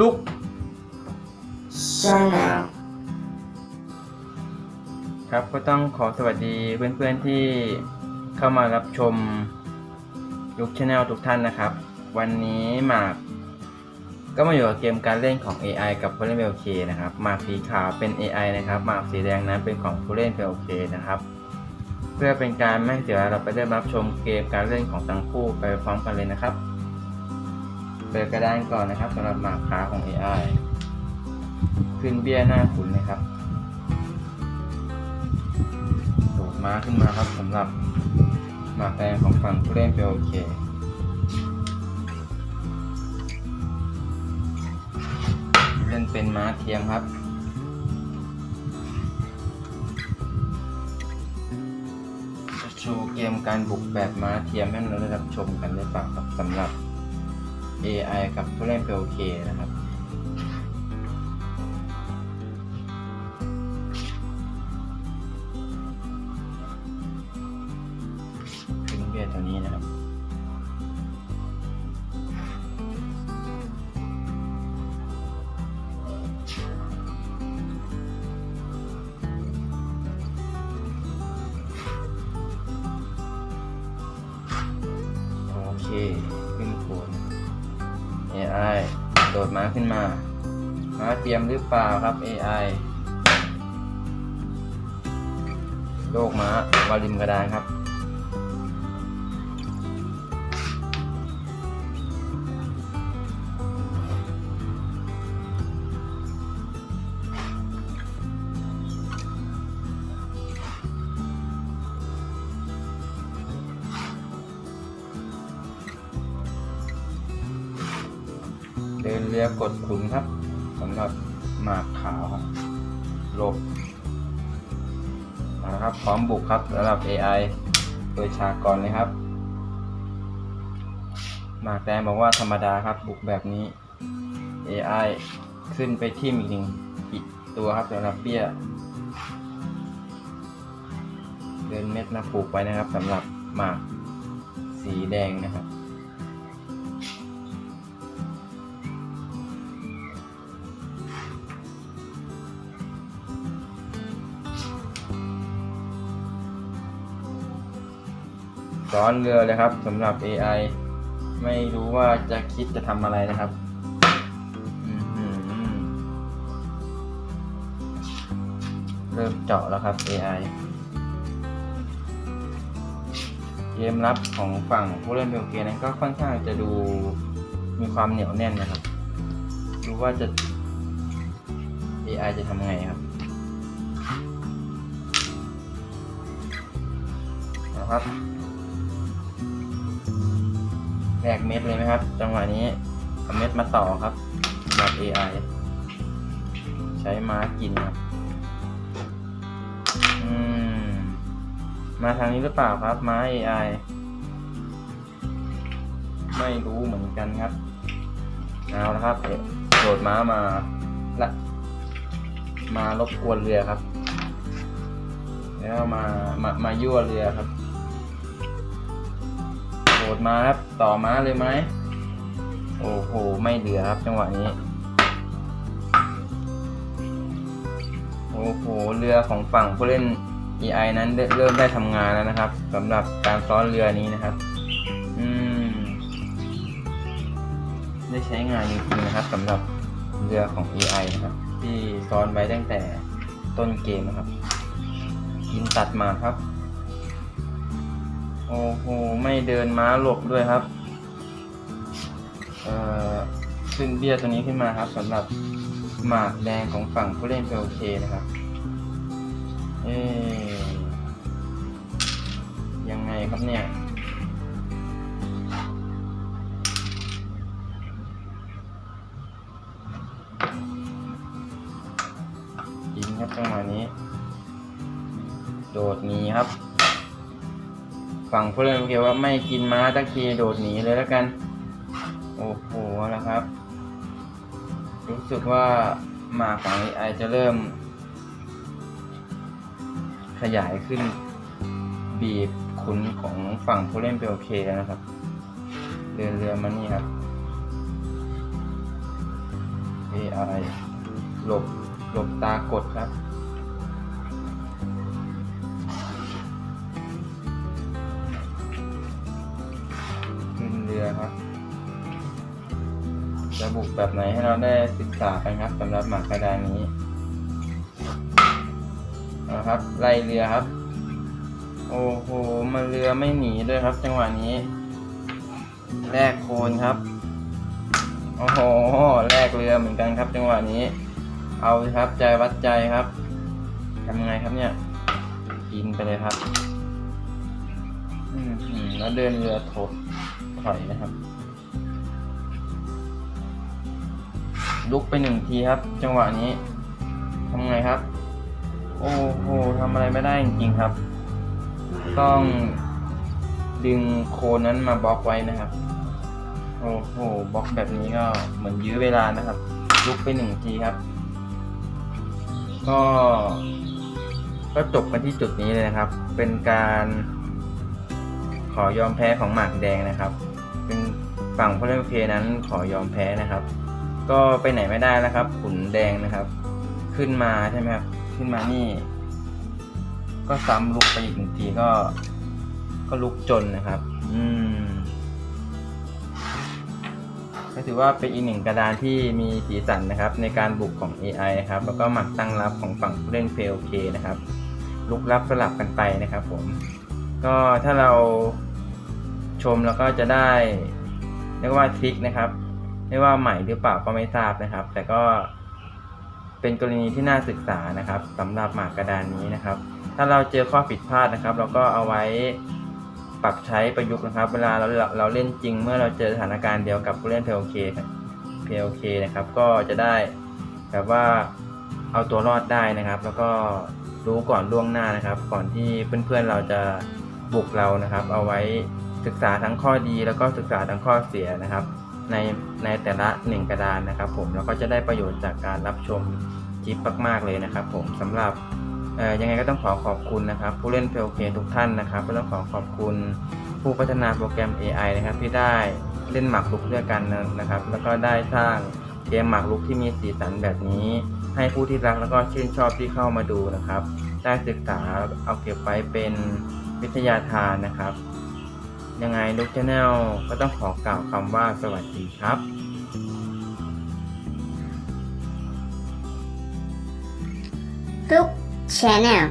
ลุก Channel ครับก็ต้องขอสวัสดีเพื่อนๆที่เข้ามารับชมยุคช anel ทุกท่านนะครับ วันนี้หมากก็มาอยู่กับเกมการเล่นของ AI กับผู้เล่น PLK นะครับหมากสีขาวเป็น AI นะครับหมากสีแดงนั้นเป็นของผู้เล่น PLK นะครับ เพื่อเป็นการไม่ให้เสียเวลาเราไปเริ่มรับชมเกมการเล่นของทั้งคู่ไปพร้อมกันเลยนะครับ เปิดกระดานก่อนนะครับสำหรับหมากขาของ AI ขึ้นเบี้ยหน้าขุนนะครับโดดม้าขึ้นมาครับสำหรับหมากแดงของฝั่งผู้เล่นเป็นโอเคเล่นเป็นม้าเทียมครับจะโชว์เกมการบุกแบบม้าเทียมให้เราได้รับชมกันได้ปะครับสำหรับ AI กับผู้เล่นเป็นโอเคนะครับ AI โดดม้าขึ้นมาม้าเตรียมหรือเปล่าครับ AI โลกม้าวาริมกระดานครับ เดินเรือกดขุนครับสำหรับหมากขาวครับหลบมาครับพร้อมบุกครับสำหรับ AI โดยชากรเลยครับ หมากแดงบอกว่าธรรมดาครับบุกแบบนี้ AI ขึ้นไปทิ่มอีกหนึ่งอีกตัวครับสำหรับเบี้ย เดินเม็ดมาปลูกไว้นะครับสำหรับหมากสีแดงนะครับ ซ้อนเรือเลยครับสำหรับ AI ไม่รู้ว่าจะคิดจะทำอะไรนะครับเริ่มเจาะแล้วครับ AI เกมรับของฝั่งผู้เล่นเบลเกียนั้นก็ค่อนข้างจะดูมีความเหนียวแน่นนะครับ ดูว่าจะ AI จะทำไงครับนะครับ แลกเม็ดเลยไหมครับ จังหวะนี้เอาเม็ดมาต่อครับแบบ AI ใช้ม้ากินครับมมาทางนี้หรือเปล่าครับม้า AI ไม่รู้เหมือนกันครับเอาละครับโดดม้ามาละมารบกวนเรือครับ แล้วมามามายั่วเรือครับ ดดมาครับ ต่อม้าเลยไหม โอ้โห ไม่เหลือครับจังหวะนี้ โอ้โห เรือของฝั่งผู้เล่น EI นั้นเริ่มได้ทำงานแล้วนะครับสำหรับการซ้อนเรือนี้นะครับ อืม ได้ใช้งานจริงๆนะครับสำหรับเรือของ EI นะครับ ที่ซ้อนไว้ตั้งแต่ต้นเกมนะครับกินตัดมาครับ โอ้โห ไม่เดินม้าหลบด้วยครับ เอ่อ ขึ้นเบี้ยตัวนี้ขึ้นมาครับสำหรับหมากแดงของฝั่งผู้เล่นเฟลเคนะครับ เอ๊ยังไงครับเนี่ยยิงครับจังหวะนี้ โดดนีครับ ฝั่งผู้เล่นโอเคว่าไม่กินม้าตะคีโดดหนีเลยแล้วกัน โอ้โหแล้วครับ รู้สึกว่าหมาฝั่งไอจะเริ่ม ขยายขึ้น บีบขุนของฝั่งผู้เล่นเป็นโอเคแล้วนะครับ เดินเรือมานี่ครับ AI หลบหลบตากดครับ ครับจะบุกแบบไหนให้เราได้ศึกษากันครับสำหรับหมากกระดานนี้เอาละครับไล่เรือครับ โอ้โหมันเรือไม่หนีด้วยครับ จังหวะนี้แลกโคนครับโอ้โหแลกเรือเหมือนกันครับ จังหวะนี้ เอาครับใจวัดใจครับทำยังไงครับเนี่ยกินไปเลยครับอืมแล้วเดินเรือถด ถอยนะครับลุกไปหนึ่งทีครับ จังหวะนี้ทำไงครับ โอ้โหทำอะไรไม่ได้จริงๆครับ ต้องดึงโคนนั้นมาบล็อกไว้นะครับ โอ้โหบล็อกแบบนี้ก็เหมือนยื้อเวลานะครับ ลุกไปหนึ่งทีครับ ก็ ก็จบกันที่จุดนี้เลยนะครับ เป็นการ ขอยอมแพ้ของหมากแดงนะครับ เป็นฝั่งผู้เล่นเพนั้นขอยอมแพ้นะครับ ก็ไปไหนไม่ได้แล้วครับ ขุนแดงนะครับ ขึ้นมาใช่ไหมครับ ขึ้นมานี่ ก็ซ้ำลุกไปอีกหนึ่งทีก็ ก็ลุกจนนะครับ อืมก็ถือว่าเป็นอีกหนึ่งกระดานที่มีสีสันนะครับ ในการบุกของ AI ครับ แล้วก็หมักตั้งรับของฝั่งผู้เล่น PLK นะครับ ลุกรับสลับกันไปนะครับผม ก็ถ้าเราชมแล้วก็จะได้เรียกว่าทริคนะครับไม่ว่าใหม่หรือเปล่าก็ไม่ทราบนะครับ แต่ก็เป็นกรณีที่น่าศึกษานะครับสำหรับหมากกระดานนี้นะครับ ถ้าเราเจอข้อผิดพลาดนะครับ เราก็เอาไว้ปรับใช้ประยุกต์นะครับ เวลาเราเราเล่นจริง เมื่อเราเจอสถานการณ์เดียวกับผู้เล่น PLK ครับ PLK นะครับ ก็จะได้แบบว่าเอาตัวรอดได้นะครับ แล้วก็รู้ก่อนล่วงหน้านะครับ ก่อนที่เพื่อนๆเราจะ บุกเรานะครับ เอาไว้ศึกษาทั้งข้อดีแล้วก็ศึกษาทั้งข้อเสียนะครับ ในในแต่ละหนึ่งกระดานนะครับ ผมแล้วก็จะได้ประโยชน์จากการรับชมคลิปมาก ๆ เลยนะครับ ผมสำหรับยังไงก็ต้องขอขอบคุณนะครับ ผู้เล่น PLK ทุกท่านนะครับก็ต้องขอขอบคุณผู้พัฒนาโปรแกรม AI นะครับ ที่ได้เล่นหมากรุกด้วยกันนะครับ แล้วก็ได้สร้างเกมหมากรุกที่มีสีสันแบบนี้ ให้ผู้ที่รักแล้วก็ชื่นชอบที่เข้ามาดูนะครับ ได้ศึกษาเอาเก็บไว้เป็น วิทยาทานนะครับ ยังไงลูกชาแนลก็ต้องขอกล่าวคำว่าสวัสดีครับ Look Channel